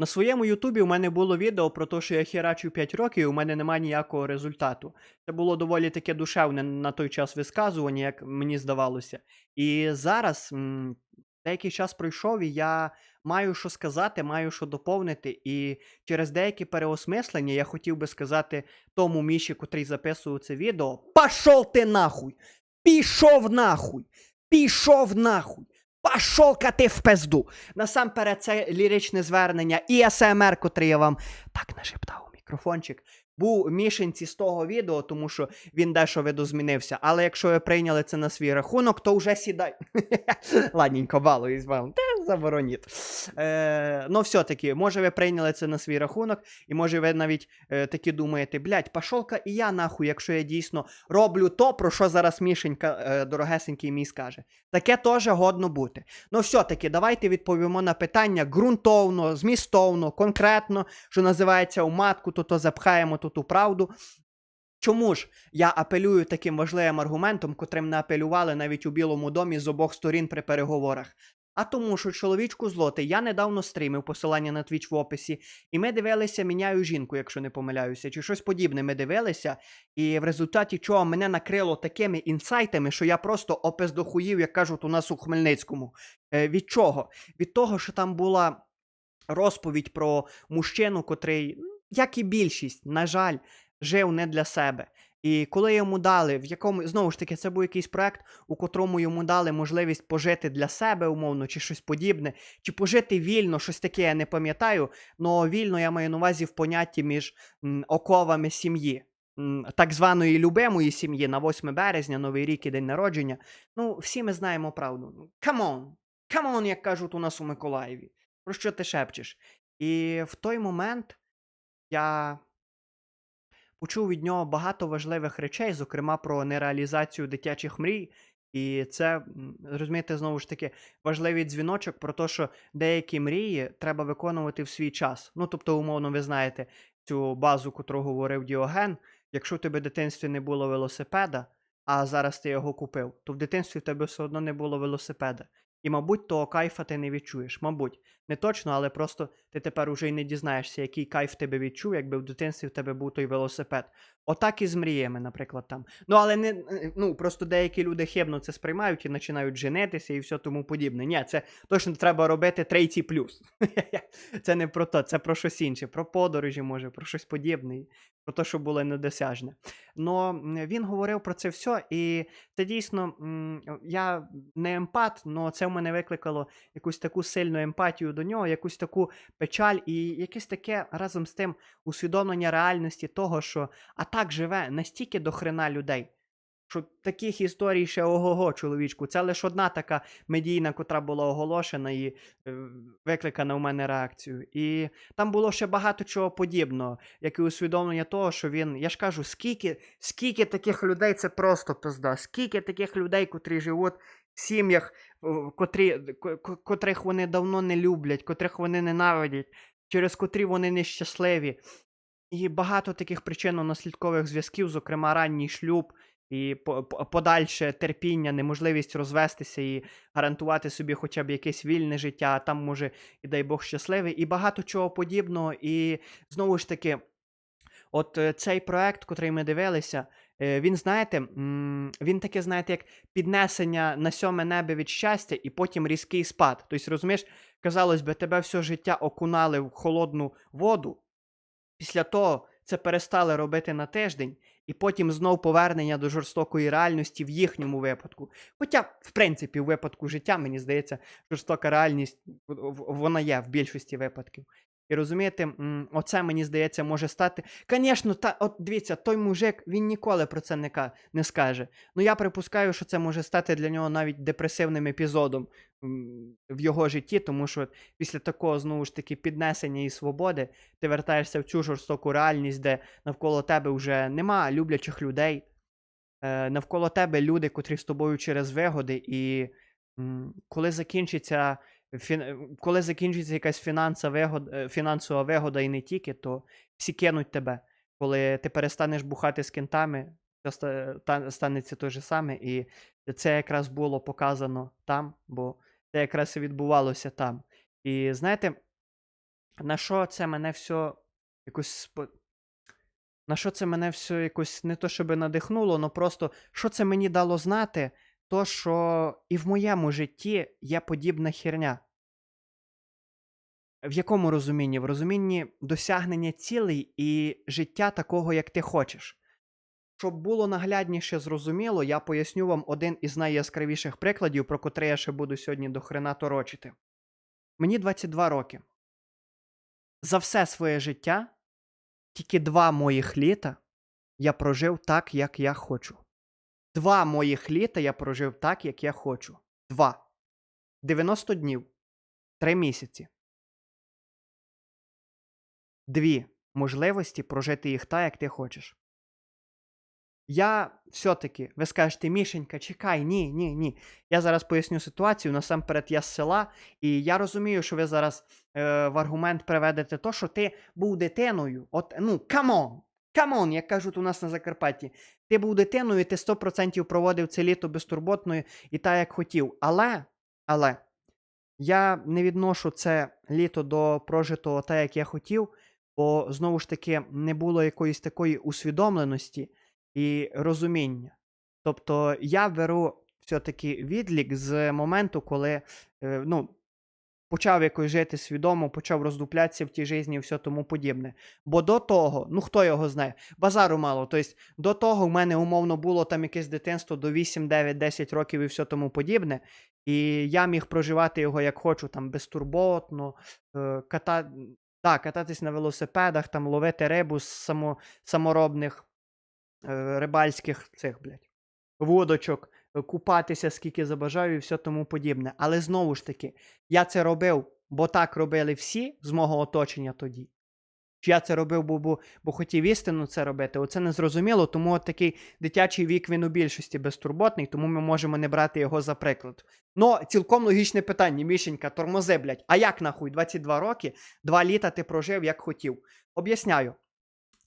На своєму Ютубі у мене було відео про те, що я херачу 5 років, і у мене немає ніякого результату. Це було доволі таке душевне на той час висказування, як мені здавалося. І зараз м, деякий час пройшов, і я маю що сказати, маю що доповнити. І через деякі переосмислення я хотів би сказати тому Міші, котрий записував це відео: Пашов ти нахуй! Пішов нахуй! Пішов нахуй! Пашов-ка ти в пизду! Насамперед, це ліричне звернення і АСМР, котрий я вам так нашептав у мікрофончик. Був мішенці з того відео, тому що він дещо видозмінився. Але якщо ви прийняли це на свій рахунок, то вже сідай. Ладненько, балуюсь вам. Забороніть. Е, ну, все-таки, може, ви прийняли це на свій рахунок, і може ви навіть е, такі думаєте, блядь, пашолка і я нахуй, якщо я дійсно роблю то, про що зараз Мішенька е, дорогесенький мій скаже. Таке теж годно бути. Ну, все-таки, давайте відповімо на питання ґрунтовно, змістовно, конкретно, що називається у матку, то то запхаємо тут у правду. Чому ж я апелюю таким важливим аргументом, котрим не апелювали навіть у Білому домі з обох сторін при переговорах? А тому, що чоловічку злотий, я недавно стрімив посилання на твіч в описі, і ми дивилися Міняю жінку, якщо не помиляюся, чи щось подібне ми дивилися, і в результаті чого мене накрило такими інсайтами, що я просто опездохуїв, як кажуть у нас у Хмельницькому. Е, від чого? Від того, що там була розповідь про мужчину, котрий, як і більшість, на жаль, жив не для себе. І коли йому дали, в якому знову ж таки, це був якийсь проект, у котрому йому дали можливість пожити для себе, умовно, чи щось подібне, чи пожити вільно, щось таке, я не пам'ятаю. але вільно я маю на увазі в понятті між м, оковами сім'ї. м, Так званої любимої сім'ї на 8 березня, Новий рік і день народження. Ну, всі ми знаємо правду. Ну, Камон! Камон, як кажуть у нас у Миколаєві. Про що ти шепчеш? І в той момент я почув від нього багато важливих речей, зокрема про нереалізацію дитячих мрій. І це, розумієте, знову ж таки, важливий дзвіночок про те, що деякі мрії треба виконувати в свій час. Ну, тобто, умовно, ви знаєте цю базу, котру говорив Діоген. Якщо в тебе в дитинстві не було велосипеда, а зараз ти його купив, то в дитинстві в тебе все одно не було велосипеда. І, мабуть, того кайфа ти не відчуєш. Мабуть, не точно, але просто ти тепер уже й не дізнаєшся, який кайф тебе відчув, якби в дитинстві в тебе був той велосипед. Отак і з мріями, наприклад, там. Ну, але не е, ну просто деякі люди хибно це сприймають і починають женитися і все тому подібне. Ні, це точно треба робити третій плюс. Це не про то, це про щось інше, про подорожі, може, про щось подібне, про те, що було недосяжне. Но він говорив про це все, і це дійсно я не емпат, але це в мене викликало якусь таку сильну емпатію до нього, якусь таку печаль і якесь таке разом з тим усвідомлення реальності того, що а так живе настільки до хрена людей. Що таких історій ще ого-го, чоловічку. Це лише одна така медійна, котра була оголошена і е, викликана у мене реакцію. І там було ще багато чого подібного, як і усвідомлення того, що він. Я ж кажу, скільки, скільки таких людей це просто пизда, скільки таких людей, котрі живуть в сім'ях, котрі, ко- ко- котрих вони давно не люблять, котрих вони ненавидять, через котрі вони нещасливі. І багато таких причинно-наслідкових зв'язків, зокрема ранній шлюб, і по- по- подальше терпіння, неможливість розвестися і гарантувати собі хоча б якесь вільне життя, а там може, і дай Бог щасливий, і багато чого подібного. І знову ж таки, от е, цей проект, котрий ми дивилися, е, він, знаєте, він таке, знаєте, як піднесення на сьоме небо від щастя, і потім різкий спад. Тобто, розумієш, казалось би, тебе все життя окунали в холодну воду. Після того це перестали робити на тиждень, і потім знов повернення до жорстокої реальності в їхньому випадку. Хоча, в принципі, в випадку життя, мені здається, жорстока реальність вона є в більшості випадків. І розумієте, оце мені здається може стати. Звісно, та от дивіться, той мужик він ніколи про це не, не скаже. Ну я припускаю, що це може стати для нього навіть депресивним епізодом в його житті, тому що після такого знову ж таки піднесення і свободи ти вертаєшся в цю жорстоку реальність, де навколо тебе вже нема люблячих людей, е, навколо тебе люди, котрі з тобою через вигоди, і коли закінчиться. Е, Коли закінчиться якась фінансова вигода, фінансова вигода і не тільки, то всі кинуть тебе. Коли ти перестанеш бухати з кентами, то станеться те же саме. І це якраз було показано там, бо це якраз і відбувалося там. І знаєте, на що це мене все якось. На що це мене все якось не то щоб надихнуло, але просто що це мені дало знати, то що і в моєму житті є подібна херня. В якому розумінні? В розумінні досягнення цілей і життя такого, як ти хочеш. Щоб було наглядніше зрозуміло, я поясню вам один із найяскравіших прикладів, про котрий я ще буду сьогодні до хрена торочити. Мені 22 роки. За все своє життя тільки два моїх літа я прожив так, як я хочу. Два моїх літа я прожив так, як я хочу. Два. 90 днів. Три місяці. Дві можливості прожити їх так, як ти хочеш. Я все-таки, ви скажете, Мішенька, чекай, ні, ні, ні. Я зараз поясню ситуацію. Насамперед, я з села, і я розумію, що ви зараз е, в аргумент приведете то, що ти був дитиною. От, ну, камон! Камон, як кажуть у нас на Закарпатті. Ти був дитиною, ти 100% проводив це літо безтурботною і так, як хотів. Але, але, я не відношу це літо до прожитого так, як я хотів, бо знову ж таки не було якоїсь такої усвідомленості і розуміння. Тобто я беру все-таки відлік з моменту, коли е, ну, почав якось жити свідомо, почав роздуплятися в тій житті і все тому подібне. Бо до того, ну хто його знає, базару мало. Тобто до того в мене умовно було там якесь дитинство до 8, 9, 10 років і все тому подібне. І я міг проживати його як хочу, там безтурботно, е, ката... да, кататись на велосипедах, там ловити рибу з само... саморобних е, рибальських цих, блядь, водочок, е, купатися скільки забажаю і все тому подібне. Але знову ж таки, я це робив, бо так робили всі з мого оточення тоді. Чи я це робив, бо, бо, бо хотів істину це робити, оце не зрозуміло, тому от такий дитячий вік він у більшості безтурботний, тому ми можемо не брати його за приклад. Ну, цілком логічне питання, Мішенька, тормози, блядь. А як нахуй? 22 роки, два літа ти прожив, як хотів. Об'ясняю.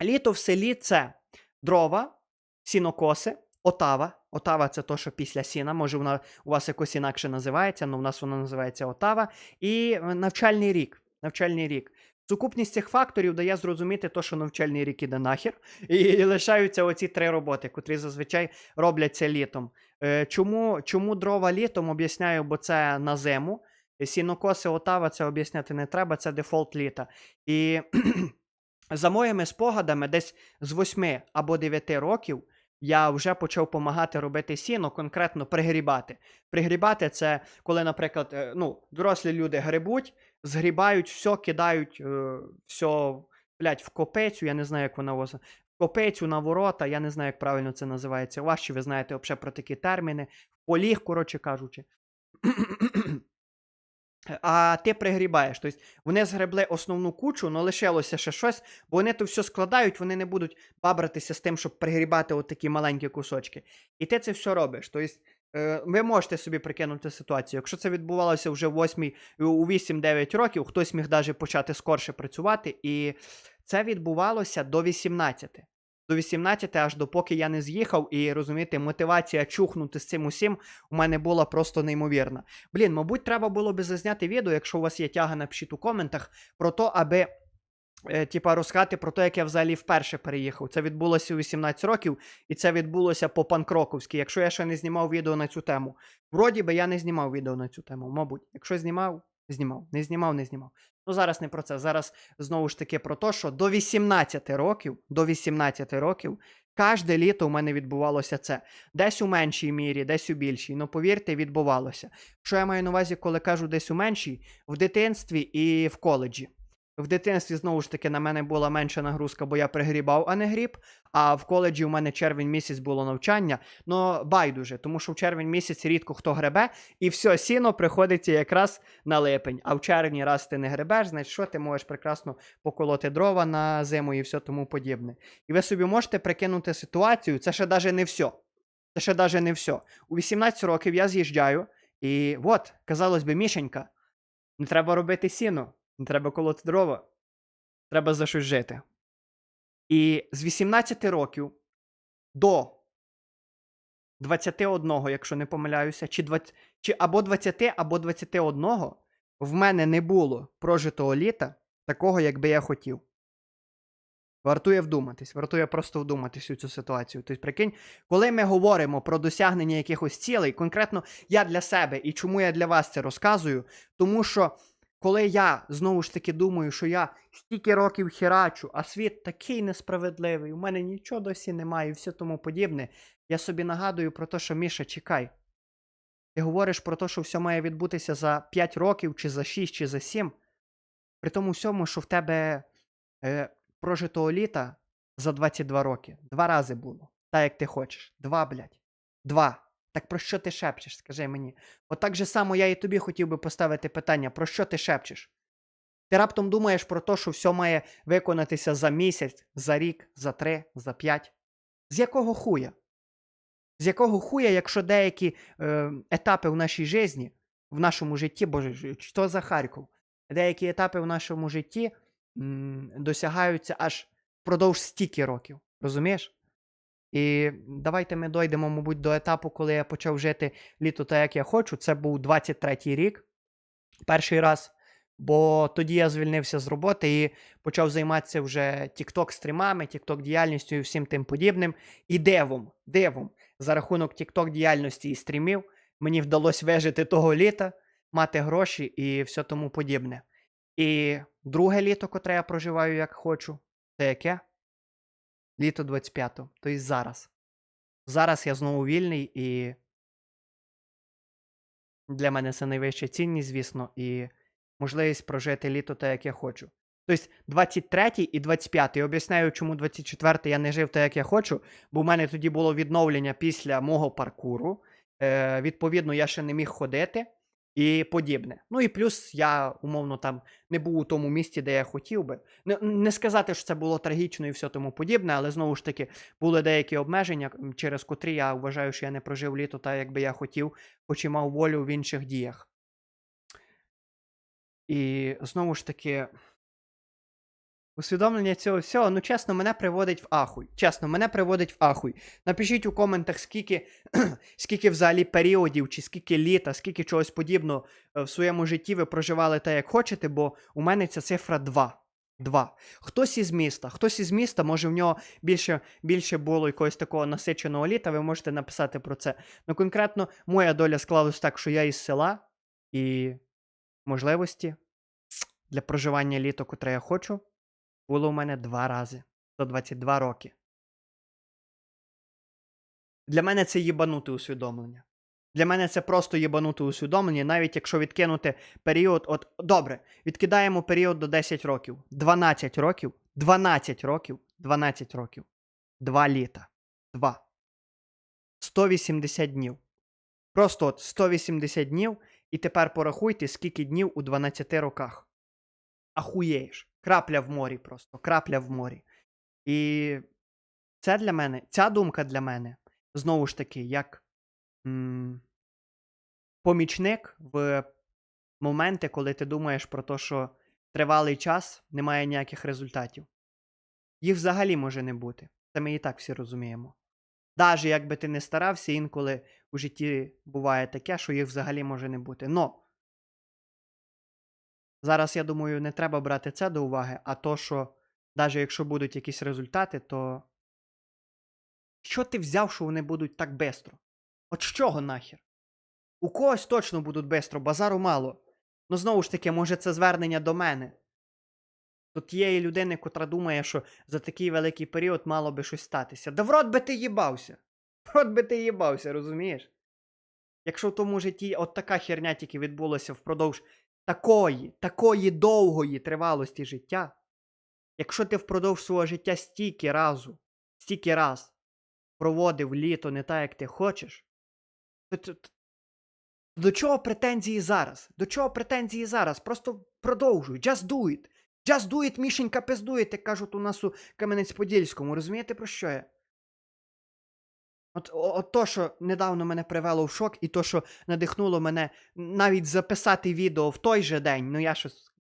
Літо в селі це дрова, сінокоси, отава. Отава це то, що після сіна, може вона у вас якось інакше називається, але в нас вона називається отава. І е, навчальний рік. Навчальний рік. Сукупність цих факторів дає зрозуміти, то, що навчальний рік іде нахер, і, лишаються оці три роботи, котрі зазвичай робляться літом. Е, чому, чому дрова літом об'ясняю, бо це на зиму. Сінокоси отава це об'ясняти не треба, це дефолт літа. І за моїми спогадами, десь з 8 або 9 років я вже почав допомагати робити сіно, конкретно пригрібати. Пригрібати це коли, наприклад, е, ну, дорослі люди грибуть, згрібають все, кидають е, все, блядь, в копецю, я не знаю, як вона вас. Копецю на ворота, я не знаю, як правильно це називається. Чи ви знаєте взагалі про такі терміни, поліг, коротше кажучи. А ти пригрібаєш. Тобто вони згребли основну кучу, але лишилося ще щось, бо вони то все складають, вони не будуть бабратися з тим, щоб пригрібати от такі маленькі кусочки. І ти це все робиш. Тобто, е, ви можете собі прикинути ситуацію. Якщо це відбувалося вже в 8, у 8-9 років, хтось міг навіть почати скорше працювати, і це відбувалося до 18. До 18, аж допоки я не з'їхав, і розумієте, мотивація чухнути з цим усім у мене була просто неймовірна. Блін, мабуть, треба було би зазняти відео, якщо у вас є тяга, напишіть у коментах, про то, аби. е, Типа розказати про те, як я взагалі вперше переїхав. Це відбулося у 18 років, і це відбулося по панкроковськи. Якщо я ще не знімав відео на цю тему. Вроді би я не знімав відео на цю тему, мабуть. Якщо знімав, знімав. Не знімав, не знімав. Ну зараз не про це. Зараз знову ж таки про те, що до 18 років, до 18 років, кожне літо у мене відбувалося це. Десь у меншій мірі, десь у більшій. Ну повірте, відбувалося. Що я маю на увазі, коли кажу десь у меншій, в дитинстві і в коледжі. В дитинстві знову ж таки на мене була менша нагрузка, бо я пригрібав, а не гріб. А в коледжі у мене червень місяць було навчання. Ну байдуже, тому що в червень місяць рідко хто гребе, і все сіно приходиться якраз на липень. А в червні, раз ти не гребеш, значить що ти можеш прекрасно поколоти дрова на зиму і все тому подібне. І ви собі можете прикинути ситуацію, це ще навіть не все. Це ще навіть не все. У 18 років я з'їжджаю, і от, казалось би, мішенька, не треба робити сіно. Не треба колоти дрова. Треба за щось жити. І з 18 років до 21, якщо не помиляюся, чи 20, чи або 20, або 21 в мене не було прожитого літа, такого, як би я хотів. Вартує вдуматись, вартує просто вдуматись у цю ситуацію. Тобто, прикинь, коли ми говоримо про досягнення якихось цілей, конкретно я для себе і чому я для вас це розказую, тому що коли я знову ж таки думаю, що я стільки років херачу, а світ такий несправедливий, у мене нічого досі немає і все тому подібне, я собі нагадую про те, що Міша, чекай. Ти говориш про те, що все має відбутися за 5 років, чи за 6, чи за 7. При тому всьому, що в тебе е, прожитого літа за 22 роки. Два рази було. Так, як ти хочеш. Два, блядь. Два. Так про що ти шепчеш, скажи мені. От так же само я і тобі хотів би поставити питання, про що ти шепчеш? Ти раптом думаєш про те, що все має виконатися за місяць, за рік, за три, за п'ять. З якого хуя? З якого хуя, якщо деякі е, етапи в нашій житті, в нашому житті, боже, що за Харків? Деякі етапи в нашому житті м, досягаються аж впродовж стільки років. Розумієш? І давайте ми дойдемо, мабуть, до етапу, коли я почав жити літо так, як я хочу. Це був 23-й рік. Перший раз. Бо тоді я звільнився з роботи і почав займатися вже TikTok стрімами, TikTok діяльністю і всім тим подібним. І дивом, дивом, за рахунок TikTok діяльності і стрімів мені вдалося вижити того літа, мати гроші і все тому подібне. І друге літо, котре я проживаю як хочу, це яке? Літо 25-го, тобто зараз. Зараз я знову вільний і для мене це найвища цінність, звісно, і можливість прожити літо так, як я хочу. Тобто 23 і 25. Я об'ясняю, чому 24 я не жив так, як я хочу, бо в мене тоді було відновлення після мого паркуру. Е, відповідно, я ще не міг ходити і подібне. Ну і плюс я, умовно, там не був у тому місці, де я хотів би. Не, не сказати, що це було трагічно і все тому подібне, але знову ж таки були деякі обмеження, через котрі я вважаю, що я не прожив літо так, як би я хотів, хоч і мав волю в інших діях. І знову ж таки, усвідомлення цього всього, ну чесно, мене приводить в ахуй. Чесно, мене приводить в ахуй. Напишіть у коментах, скільки, скільки взагалі періодів, чи скільки літа, скільки чогось подібного е, в своєму житті ви проживали так, як хочете, бо у мене ця цифра 2. Два. Хтось із міста, хтось із міста, може в нього більше, більше було якогось такого насиченого літа, ви можете написати про це. Ну, конкретно, моя доля склалась так, що я із села і можливості для проживання літо, котре я хочу, було у мене два рази за 22 роки. Для мене це їбануте усвідомлення. Для мене це просто їбануте усвідомлення, навіть якщо відкинути період. От добре, відкидаємо період до 10 років, 12 років, 12 років, 12 років, 2 літа. 2. 180 днів. Просто от 180 днів, і тепер порахуйте, скільки днів у 12 роках. Ахуєєш. Крапля в морі просто. Крапля в морі. І це для мене, ця думка для мене, знову ж таки, як м, помічник в моменти, коли ти думаєш про те, що тривалий час немає ніяких результатів. Їх взагалі може не бути. Це ми і так всі розуміємо. Навіть якби ти не старався, інколи у житті буває таке, що їх взагалі може не бути. Но зараз, я думаю, не треба брати це до уваги, а то, що навіть якщо будуть якісь результати, то що ти взяв, що вони будуть так бестро? От з чого нахер? У когось точно будуть бестро, базару мало. Ну знову ж таки, може, це звернення до мене. До тієї людини, котра думає, що за такий великий період мало би щось статися. Да в рот би ти їбався. В рот би ти їбався, розумієш? Якщо в тому житті от така херня тільки відбулася впродовж такої, такої довгої тривалості життя, якщо ти впродовж свого життя стільки разу, стільки раз проводив літо не так, як ти хочеш, то, до чого претензії зараз? До чого претензії зараз? Просто продовжуй, just do it. Just do it, Мішенька, пиздує, як кажуть у нас у Кам'янець-Подільському. Розумієте, про що я? От, от то, що недавно мене привело в шок, і то, що надихнуло мене навіть записати відео в той же день, ну я щось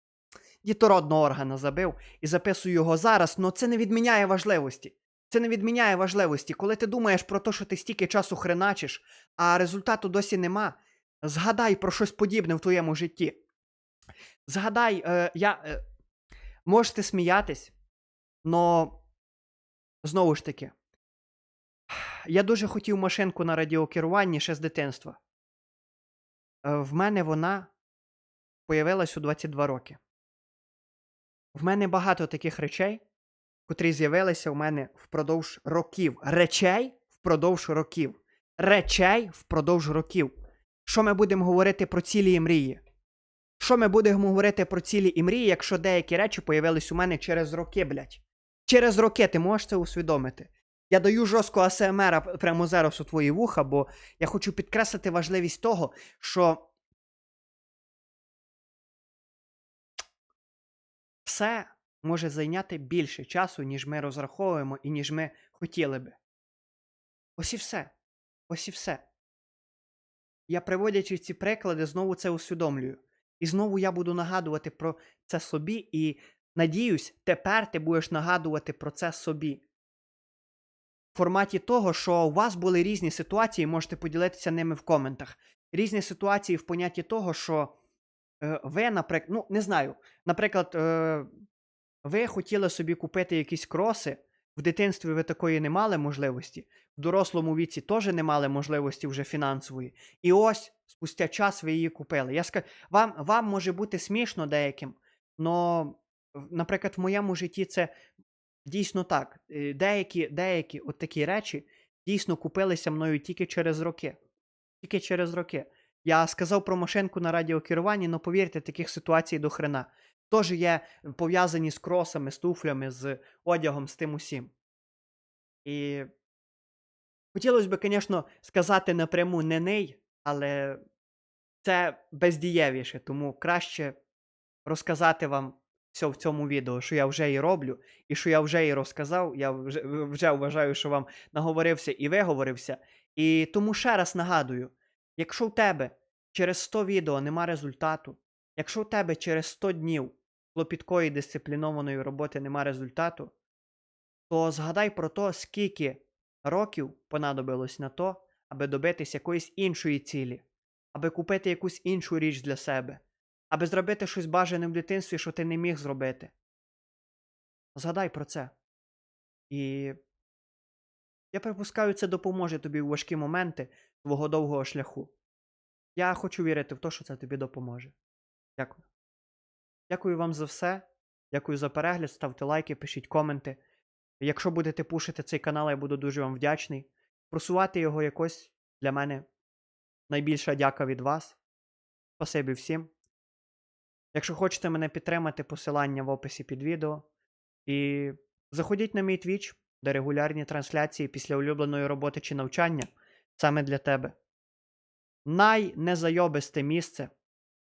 дітородного органа забив і записую його зараз, але це не відміняє важливості. Це не відміняє важливості. Коли ти думаєш про те, що ти стільки часу хреначиш, а результату досі нема, згадай про щось подібне в твоєму житті. Згадай, е, я. Е, Можете сміятись, но знову ж таки, я дуже хотів машинку на радіокеруванні ще з дитинства. Е, В мене вона появилась у 22 роки. В мене багато таких речей, котрі з'явилися у мене впродовж років. Речей впродовж років. Речей впродовж років. Що ми будемо говорити про цілі і мрії? Що ми будемо говорити про цілі і мрії, якщо деякі речі появились у мене через роки, блядь? Через роки ти можеш це усвідомити. Я даю жорстко АСМР прямо зараз у твої вуха, бо я хочу підкреслити важливість того, що все може зайняти більше часу, ніж ми розраховуємо і ніж ми хотіли би. Ось і все. Ось і все. Я приводячи ці приклади, знову це усвідомлюю. І знову я буду нагадувати про це собі, і надіюсь, тепер ти будеш нагадувати про це собі. В форматі того, що у вас були різні ситуації, можете поділитися ними в коментах. Різні ситуації в понятті того, що е, ви, наприклад, ну, не знаю, наприклад, е, ви хотіли собі купити якісь кроси, в дитинстві ви такої не мали можливості, в дорослому віці теж не мали можливості вже фінансової. І ось спустя час ви її купили. Я скажу, вам, вам може бути смішно деяким, але, наприклад, в моєму житті це дійсно так. Е, Деякі, деякі от такі речі дійсно купилися мною тільки через роки. Тільки через роки. Я сказав про машинку на радіокеруванні, але повірте, таких ситуацій до хрена. Теж є пов'язані з кросами, з туфлями, з одягом, з тим усім. І хотілося б, звісно, сказати напряму не ней, але це бездієвіше, тому краще розказати вам все в цьому відео, що я вже і роблю, і що я вже і розказав. Я вже, вже вважаю, що вам наговорився і виговорився. І тому ще раз нагадую: якщо в тебе через 100 відео нема результату, якщо в тебе через 100 днів клопіткої дисциплінованої роботи нема результату, то згадай про те, скільки років понадобилось на то, аби добитись якоїсь іншої цілі, аби купити якусь іншу річ для себе, аби зробити щось бажане в дитинстві, що ти не міг зробити. Згадай про це. І я припускаю, це допоможе тобі у важкі моменти твого довгого шляху. Я хочу вірити в те, що це тобі допоможе. Дякую. Дякую вам за все. Дякую за перегляд. Ставте лайки, пишіть коменти. Якщо будете пушити цей канал, я буду дуже вам вдячний. Просувати його якось для мене найбільша дяка від вас. Спасибі всім. Якщо хочете мене підтримати, посилання в описі під відео. І заходіть на мій твіч, де регулярні трансляції після улюбленої роботи чи навчання саме для тебе. Найнезайобисте місце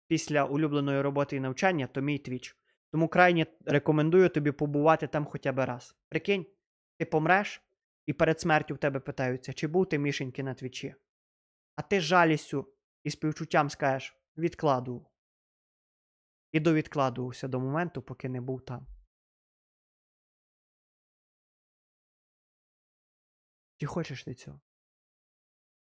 після улюбленої роботи і навчання то мій твіч. Тому крайне рекомендую тобі побувати там хоча б раз. Прикинь, ти помреш, і перед смертю в тебе питаються, чи був ти мішеньки на твічі. А ти жалістю і співчуттям скажеш відкладував. І довідкладувався до моменту, поки не був там. Чи хочеш ти цього?